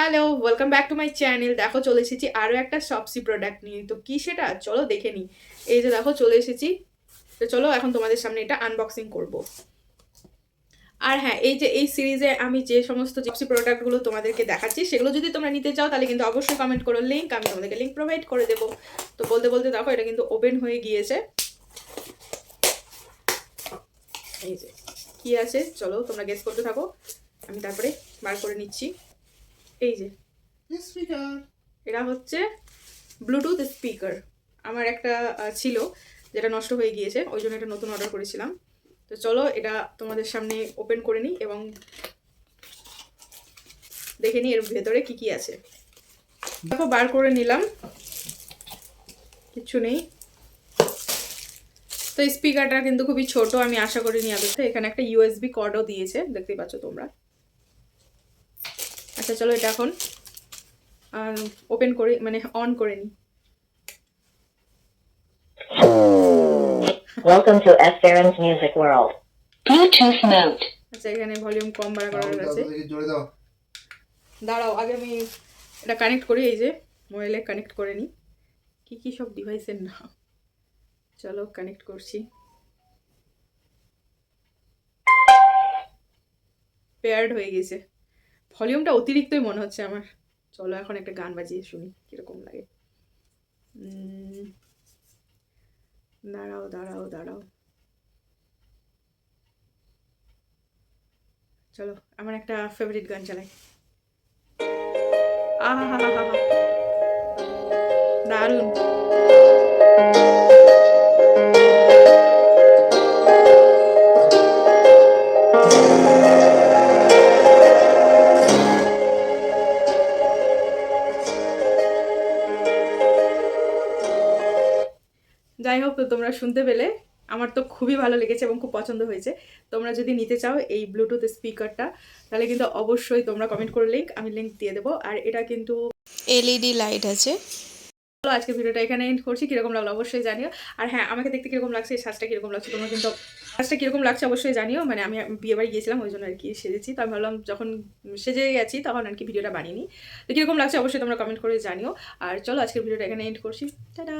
Hello welcome back to my channel দেখো, চলে এসেছি আরও একটা সপসি প্রোডাক্ট নিয়ে। তো কী সেটা? চলো দেখে নিই। এই যে দেখো, চলে এসেছি। তো চলো, এখন তোমাদের সামনে এটা আনবক্সিং করব। আর হ্যাঁ এই যে, এই সিরিজে আমি যে সমস্ত জিপসি প্রোডাক্টগুলো তোমাদেরকে দেখাচ্ছি, সেগুলো যদি তোমরা নিতে চাও, তাহলে কিন্তু অবশ্যই কমেন্ট করো। লিঙ্ক আমি তোমাদেরকে লিঙ্ক প্রোভাইড করে দেবো। তো বলতে বলতে দেখো, এটা কিন্তু ওপেন হয়ে গিয়েছে। এই যে, কী আছে? চলো, তোমরা গেস করতে থাকো। আমি তারপরে বার করে নিচ্ছি। এই যে। স্পিকার এরা হচ্ছে ব্লুটুথ স্পিকার আমার একটা ছিল যেটা নষ্ট হয়ে গিয়েছে ওই জন্য একটা নতুন অর্ডার করেছিলাম। তো চলো এটা তোমাদের সামনে ওপেন করে নিই এবং দেখে নিই এর ভেতরে কি কি আছে। দেখো বার করে নিলাম। কিচ্ছু নেই। তো স্পিকারটা কিন্তু খুবই ছোট আমি আশা করিনি আদৌ এখানে একটা ইউএসবি কর্ডও দিয়েছে দেখতেই পাচ্ছ তোমরা। আচ্ছা চলো এটা এখন ওপেন করে মানে অন করে নিই Welcome to F. Farron's Music World. Bluetooth mode. আচ্ছা এখানে ভলিউম কম বাড়া করার আছে দাঁড়াও আগে আমি এটা কানেক্ট করি এই যে মোবাইলে কানেক্ট করে নিই কী কী সব ডিভাইসের নাম চলো কানেক্ট করছি পেয়ার্ড হয়ে গেছে ভলিউমটা অতিরিক্তই মনে হচ্ছে আমার। চলো এখন একটা গান বাজিয়ে শুনি, কীরকম লাগে। দাঁড়াও দাঁড়াও দাঁড়াও। চলো, আমার একটা ফেভারিট গান চালাই। আহা হা হা হা দারুণ। যাই হোক তো তোমরা শুনতে পেলে। আমার তো খুবই ভালো লেগেছে এবং খুব পছন্দ হয়েছে। তোমরা যদি নিতে চাও এই ব্লুটুথ স্পিকারটা তাহলে কিন্তু অবশ্যই তোমরা কমেন্ট করে লিঙ্ক আমি লিঙ্ক দিয়ে দেবো। আর এটা কিন্তু এলইডি লাইট আছে। চলো আজকে ভিডিওটা এখানে এন্ড করছি। কীরকম লাগল অবশ্যই জানিও। আর হ্যাঁ আমাকে দেখতে কীরকম লাগছে এই সাজটা কীরকম লাগছে তোমরা কিন্তু সাজটা কীরকম লাগছে অবশ্যই জানিও। মানে আমি বিয়ে বাড়ি গিয়েছিলাম ওই জন্য আর কি সেজেছি। তো আমি ভাবলাম যখন সেজে গেছি তখন আর কি ভিডিওটা বানিয়ে নিই। তো কীরকম লাগছে অবশ্যই তোমরা কমেন্ট করে জানিও। আর চলো আজকের ভিডিওটা এখানে এন্ড করছি। টাটা